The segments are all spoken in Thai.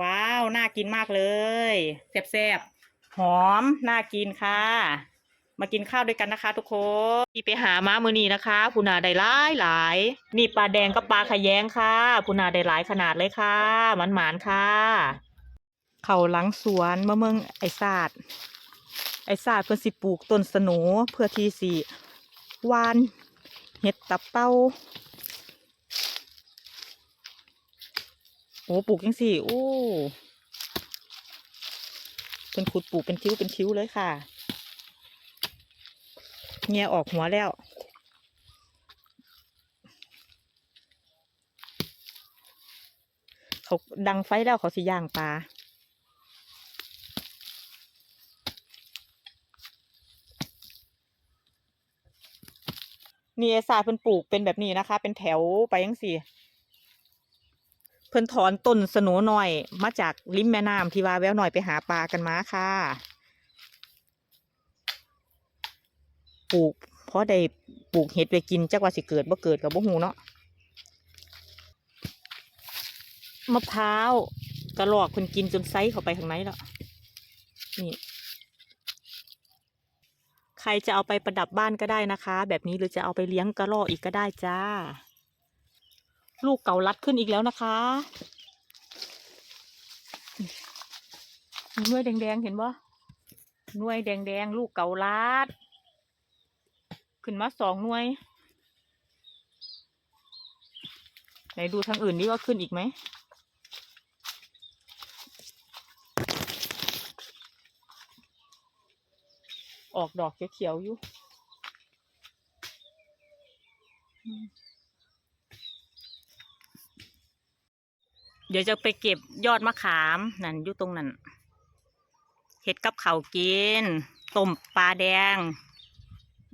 ว้าว น่ากินมากเลยแซ่บๆหอม น่ากินค่ะ มากินข้าวด้วยกันนะคะ ทุกคนที่ไปหาม้ามือนีนะคะพูนาได้หลายหลายนี่ปลาแดงกับปลาขะแยงค่ะพูนาได้หลายขนาดเลยค่ะหมันหมานๆค่ะ เขาหลังสวนมะเมืองไอซาดไอซาดเพื่อสิปลูกต้นสนูเพื่อที่สิวานเห็ดตับเต้า โอ้ปลูกยังสี่โอ้เป็นขุดปลูกเป็นคิ้วเป็นคิ้วเลยค่ะเงียออกหัวแล้ว เขาดังไฟแล้วเขาสิย่างปลานี่ไอซาเพิ่นปลูกเป็นแบบนี้นะคะ เป็นแถวไปยังสี่ เพิ่นถอนต้นสโหนหน่อย มาจากริมแม่น้ำที่ว่าแววหน่อยไปหาปลากันมาค่ะปลูกเพราะได้ปลูกเห็ดไว้กินจักว่าสิเกิดบ่เกิดกับบ่ฮู้เนาะมะพร้าวกระหลอกคนกินจนไซส์เข้าไปข้างในแล้วนี่ใครจะเอาไปประดับบ้านก็ได้นะคะ แบบนี้หรือจะเอาไปเลี้ยงกระรอกอีกก็ได้จ้า ลูกเก่ารัดขึ้นอีกแล้วนะคะหน่วยแดงๆเห็นบ่หน่วยแดงๆลูกเก่ารัด ขึ้นมาสองหน่วย ไหนดูทางอื่นนี่ว่าขึ้นอีกไหม ออกดอกเขียวๆอยู่ เดี๋ยวจะไปเก็บยอดมะขามนั่นอยู่ตรงนั้นเห็ดกับเขาวกินต้มปลาแดง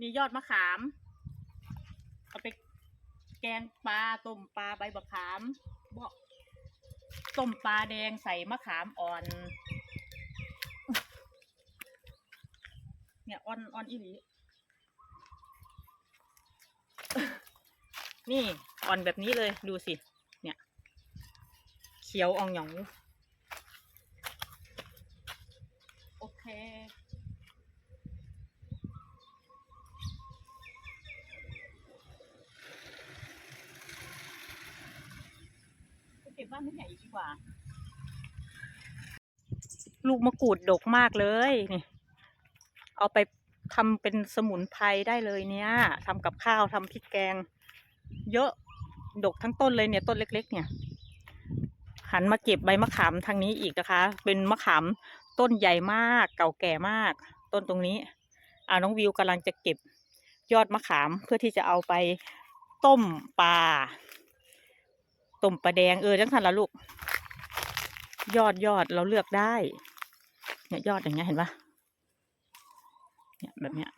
นี่ยอดมะขามเอาไปแกงปลาต้มปลาใบบักขามบอกต้มปลาแดงใส่มะขามอ่อน เนี่ยอ่อนอ่อนอีหลีนี่อ่อนแบบนี้เลยดูสิ เนี่ยเขียวอ่องหยองอยู่โอเค เก็บบ้านไม่ใหญ่ดีกว่า ลูกมะกรูดดกมากเลยนี่ เอาไปทำเป็นสมุนไพรได้เลยเนี่ยทำกับข้าวทำพริกแกง เยอะ ดกทั้งต้นเลยเนี่ย ต้นเล็ก ๆ เนี่ย หันมาเก็บใบมะขามทางนี้อีกนะคะ เป็นมะขามต้นใหญ่มาก เก่าแก่มาก ต้นตรงนี้อ่าน้องวิวกำลังจะเก็บยอดมะขามเพื่อที่จะเอาไปต้มปลาต้มปลาแดงเออจังสันละลูก ยอดยอดเราเลือกได้เนี่ยยอดอย่างเงี้ยเห็นปะเนี่ยแบบเนี้ย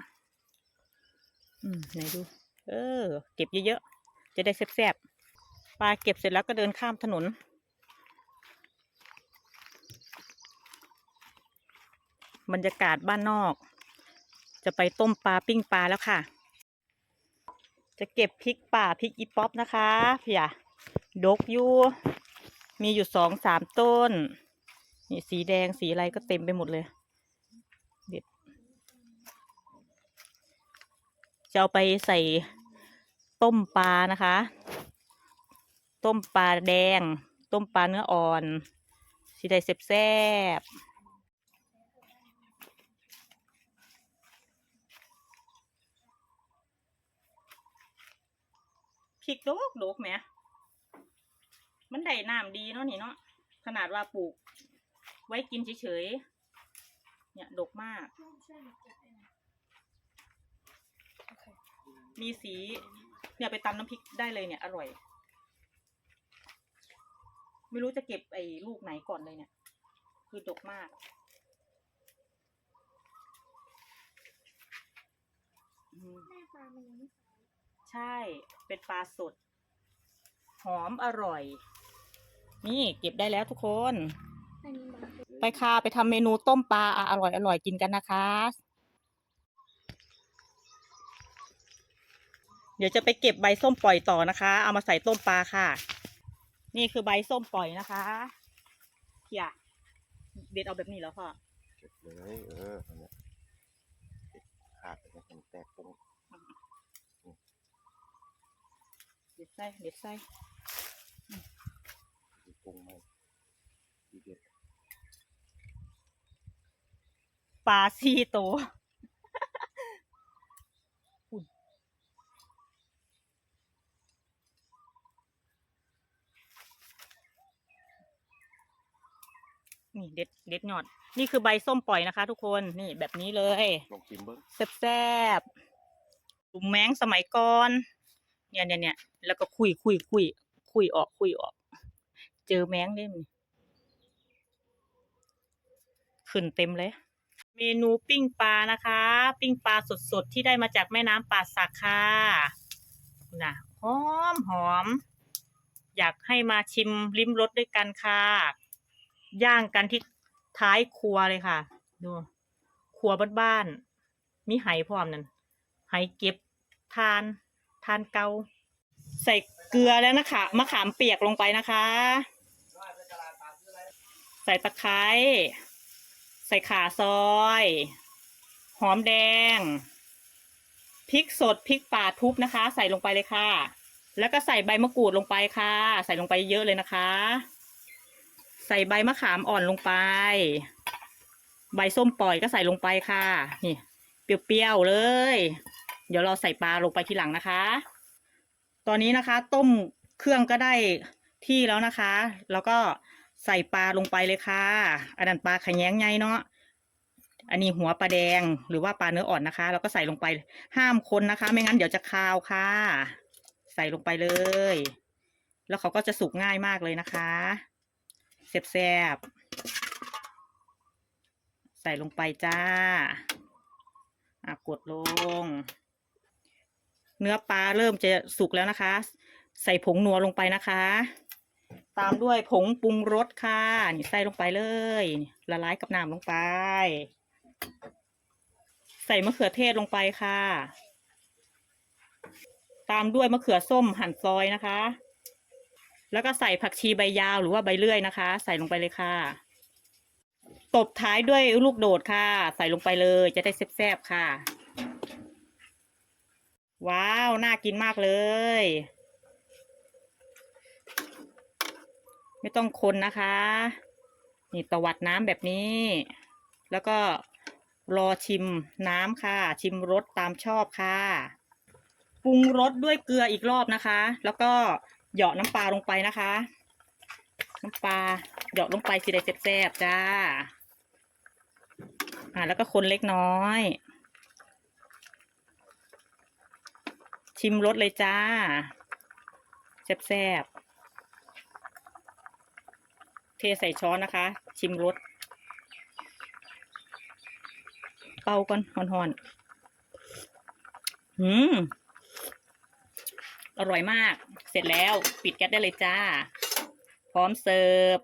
อืมไหนดู เออ เก็บเยอะๆจะได้แซ่บๆปลาเก็บเสร็จแล้วก็เดินข้ามถนน บรรยากาศบ้านนอก จะไปต้มปลาปิ้งปลาแล้วค่ะ จะเก็บพริกป่าพริกอีป๊อปนะคะเพี่ยดกอยู่มีอยู่สองสามต้น นี่สีแดงสีอะไรก็เต็มไปหมดเลยเด็ดจะเอาไปใส่ต้มปลานะคะ ต้มปลาแดง ต้มปลาเนื้ออ่อนสีได้แซ่บๆ ริกโดกโดกแหมมันได้น้ำดีเนาะนี่เนาะขนาดว่าปลูก ไว้กินเฉยๆเนี่ยดกมาก มีสี เนี่ยไปตำน้ำพริกได้เลยเนี่ยอร่อย ไม่รู้จะเก็บไอ้ลูกไหนก่อนเลยเนี่ย คือดกมากแม่ปลามันยังไม่ ใช่ เป็นปลาสด หอมอร่อย นี่เก็บได้แล้วทุกคนนนไปค่ะไปทำเมนูต้มปลาอะอร่อยอร่อยกินกันนะคะ เดี๋ยวจะไปเก็บใบส้มปล่อยต่อนะคะ เอามาใส่ต้มปลาค่ะ นี่คือใบส้มปล่อยนะคะเขี่ยเด็ดเอาแบบนี้แล้วพ่อเก็บเลยเอออันเนี้ยขาดไปนะมันแตกตรง เด็ดไส้เด็ดไส้ตรงมาทีเด็ดปลาซีโตวอุ่นนี่เด็ดเด็ดยอด นี่คือใบส้มปล่อยนะคะ ทุกคนนี่แบบนี้เลยลองชิมเบิ้งแซ่บๆลุมแมงสมัยก่อน เนี่ยเนี่ยเนี่ยแล้วก็คุยคุยคุยคุยออกคุยออก เจอแมงเล่มนขึ้นเต็มเลย เมนูปิ้งปลานะคะ ปิ้งปลาสดๆ ที่ได้มาจากแม่น้ำป่าสักค่ะนะหอมหอม อยากให้มาชิมลิ้มรสด้วยกันค่ะ ย่างกันที่ท้ายครัวเลยค่ะ ดูครัวบ้านๆมีไหพร้อมนั่นไหเก็บทานานเกาใส่เกลือแล้วนะคะมะขามเปียกลงไปนะคะ ใส่ตะไคร้ใส่ข่าซอย หอมแดงพริกสดพริกป่าทุบนะคะ ใส่ลงไปเลยค่ะ แล้วก็ใส่ใบมะกรูดลงไปค่ะ ใส่ลงไปเยอะเลยนะคะ ใส่ใบมะขามอ่อนลงไป ใบส้มปล่อยก็ใส่ลงไปค่ะ นี่เปรี้ยวๆเลย เดี๋ยวเราใส่ปลาลงไปทีหลังนะคะ ตอนนี้นะคะ ต้มเครื่องก็ได้ที่แล้วนะคะ แล้วก็ใส่ปลาลงไปเลยค่ะ อันนั้นปลาขยงไงเนาะ อันนี้หัวปลาแดงหรือว่าปลาเนื้ออ่อนนะคะเราก็ใส่ลงไปห้ามคนนะคะ ไม่งั้นเดี๋ยวจะคาวค่ะ ใส่ลงไปเลย แล้วเขาก็จะสุกง่ายมากเลยนะคะแซ่บๆใส่ลงไปจ้า อะกดลง เนื้อปลาเริ่มจะสุกแล้วนะคะ ใส่ผงนัวลงไปนะคะ ตามด้วยผงปรุงรสค่ะนี่ใส่ลงไปเลย ละลายกับน้ำลงไป ใส่มะเขือเทศลงไปค่ะ ตามด้วยมะเขือส้มหั่นซอยนะคะ แล้วก็ใส่ผักชีใบยาวหรือว่าใบเลื่อยนะคะ ใส่ลงไปเลยค่ะ ตบท้ายด้วยลูกโดดค่ะ ใส่ลงไปเลยจะได้แซ่บๆค่ะ ว้าว น่ากินมากเลย ไม่ต้องคนนะคะ นี่ตวัดน้ำแบบนี้ แล้วก็รอชิมน้ำค่ะ ชิมรสตามชอบค่ะ ปรุงรสด้วยเกลืออีกรอบนะคะ แล้วก็เหยาะน้ำปลาลงไปนะคะ น้ำปลาเหยาะลงไปสิได้แซ่บๆจ้า อ่าแล้วก็คนเล็กน้อย ชิมรสเลยจ้าแซ่บๆเทใส่ช้อนนะคะ ชิมรสเป่าก่อนหอนๆหืมอร่อยมาก เสร็จแล้วปิดแก๊สได้เลยจ้า พร้อมเสิร์ฟ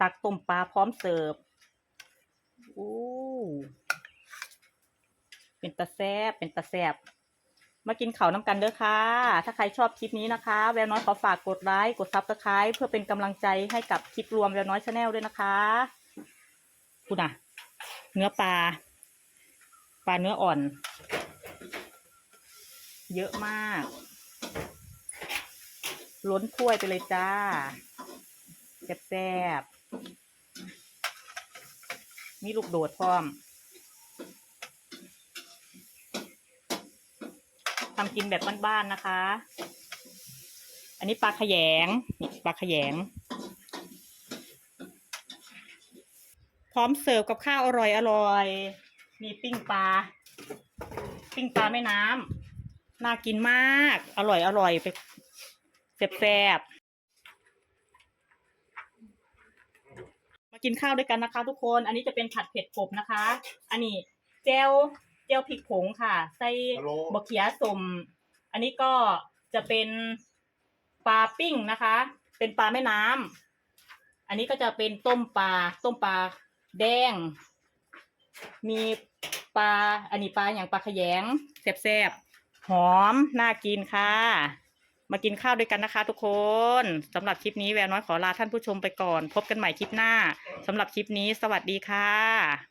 ตักต้มปลาพร้อมเสิร์ฟ โอ้ เป็นตะแซบเป็นตะแซบมากินข้าวน้ำกันเด้อค่ะ ถ้าใครชอบคลิปนี้นะคะ แววน้อยขอฝากกดไลค์กดซับสไคร b e เพื่อเป็นกำลังใจให้กับคลิปรวมแววน้อยชาแนลด้วยนะคะคุณน่ะเนื้อปลา ปลาเนื้ออ่อน เยอะมาก ล้นถ้วยไปเลยจ้าแซ่บๆมีลูกโดดพร้อม ทำกินแบบบ้านๆนะคะ อันนี้ปลาขยงนี่ปลาขยง พร้อมเสิร์ฟกับข้าวอร่อยอร่อยมีปิ้งปลา ปิ้งปลาแม่น้ำน่ากินมาก อร่อยอร่อยไปแซ่บๆมากินข้าวด้วยกันนะคะ ทุกคน อันนี้จะเป็นผัดเผ็ดกบนะคะ อันนี้เจล เจลพริกผงค่ะ ใส่ฮัลโหลบะเขียสม อันนี้ก็จะเป็นปลาปิ้งนะคะ เป็นปลาแม่น้ำอันนี้ก็จะเป็นต้มปลา ต้มปลาแดง มีปลา อันนี้ปลาอย่างปลาขยงแซ่บๆ หอม น่ากินค่ะ มากินข้าวด้วยกันนะคะทุกคน สำหรับคลิปนี้แววน้อยขอลาท่านผู้ชมไปก่อน พบกันใหม่คลิปหน้า สำหรับคลิปนี้สวัสดีค่ะ